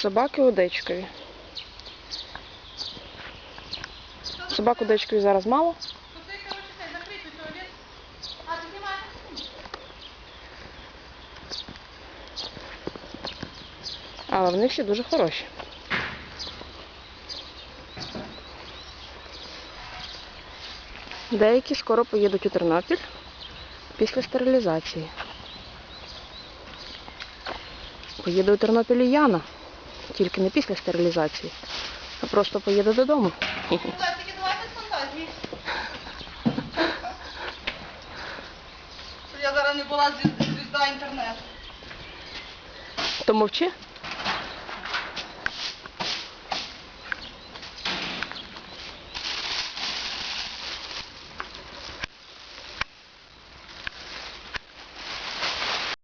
Собаки у Дечкові. Собак у Дечкові зараз мало. Але вони всі дуже хороші. Деякі скоро поїдуть у Тернопіль після стерилізації. Поїде у Тернопіль Яна, тільки не після стерилізації, а просто поїде додому. Я зараз не була звіз- звізда інтернету. То мовчи.